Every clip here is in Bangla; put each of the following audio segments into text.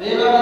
They were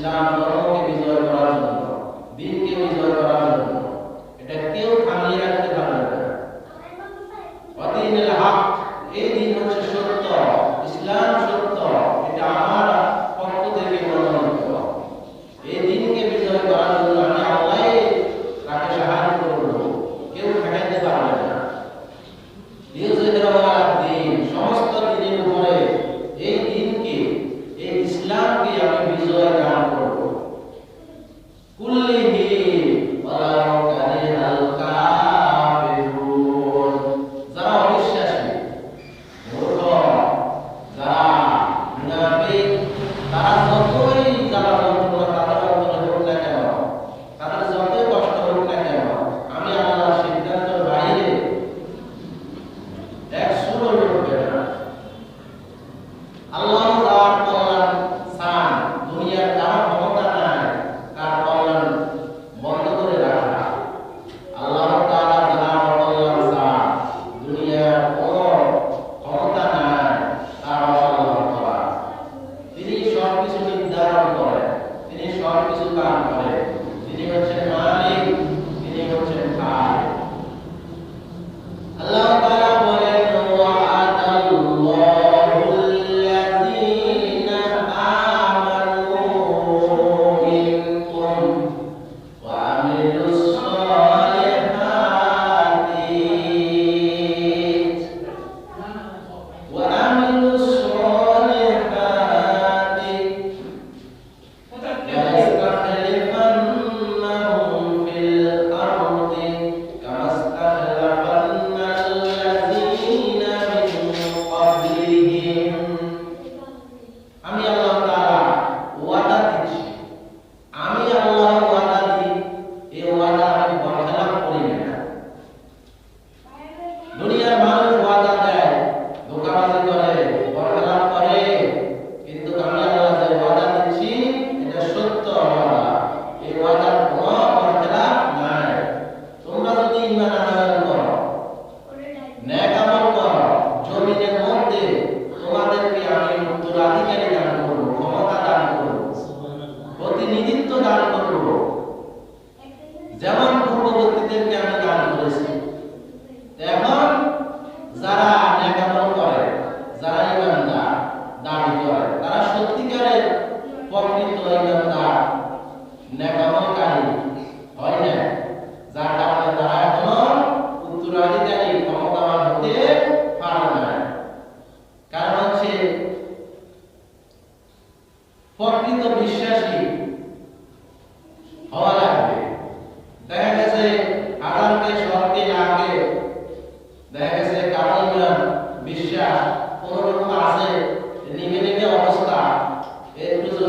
इस्लाम पढ़ो के भी ज़ोर कुरान पढ़ो दिन के भी ज़ोर নেতৃত্ব দান করব। É,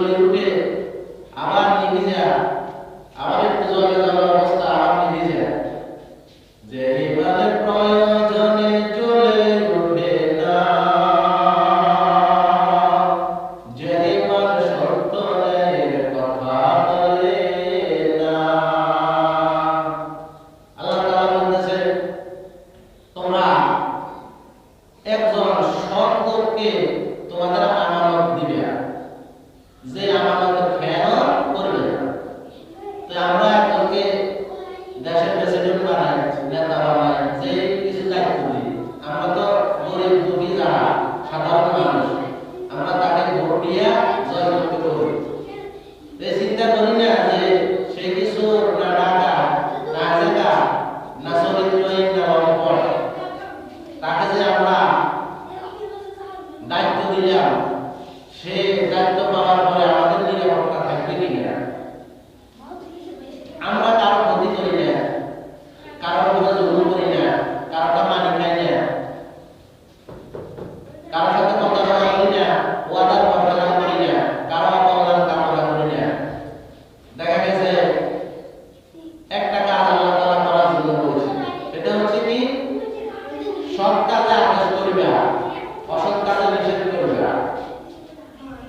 অসৎ কাজে নিষেধ করবে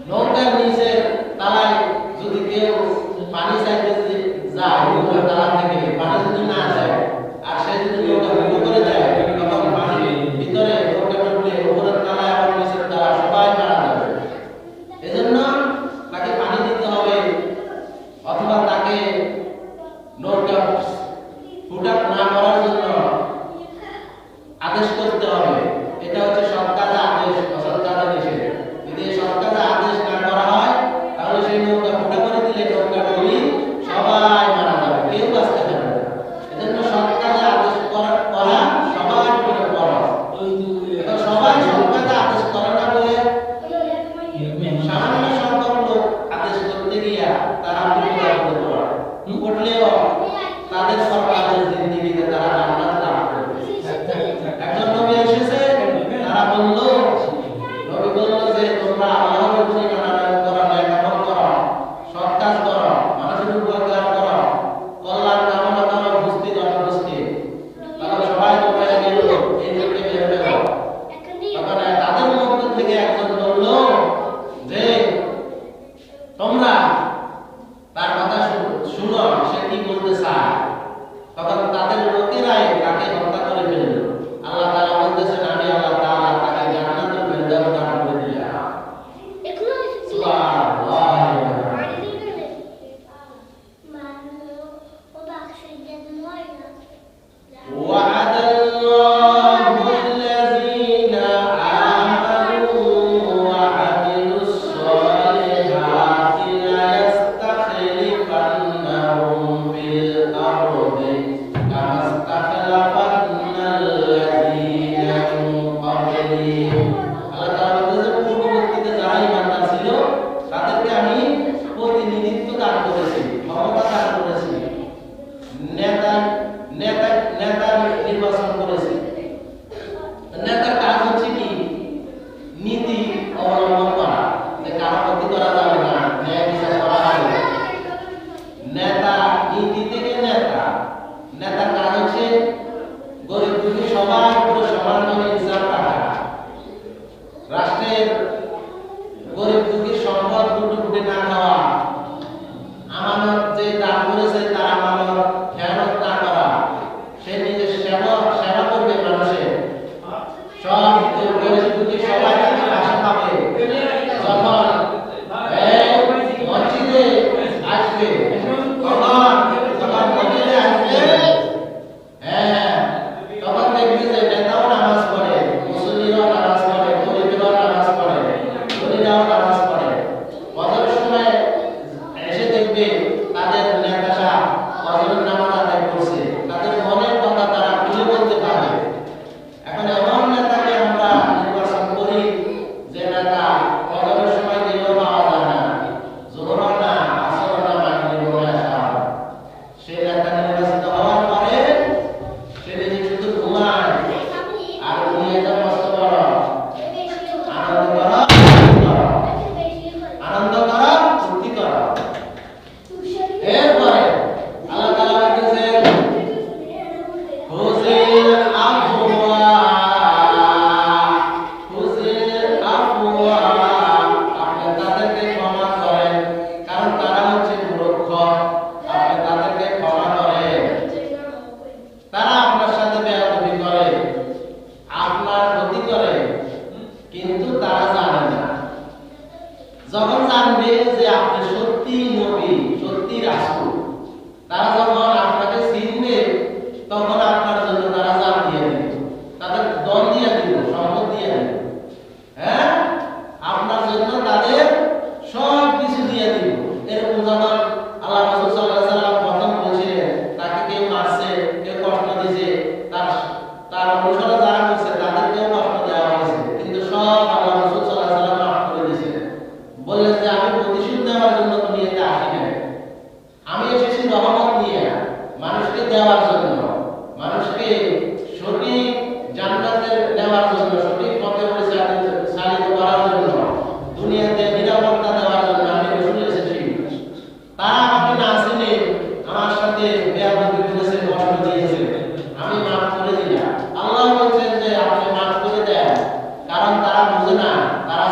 নৌকার নিচে তালায় যদি কেউ পানি চাইতে যায় তালা থেকে পানি আসবে para মানুষকে দেওয়ার জন্য, মানুষকে সঠিক নেওয়ার জন্য, সঠিক পথে পরিচালিত, চালিত করার জন্য, দুনিয়াতে নিরাপত্তা দেওয়ার জন্য আমি রসুল এসেছি। তারা না আসেনি আমার সাথে বেয়াদি করেছেন কষ্ট দিয়েছেন আমি মাফ করে দিলাম। আল্লাহ বলছেন যে, আপনি মাফ করে দেন, কারণ তারা বুঝে না, তারা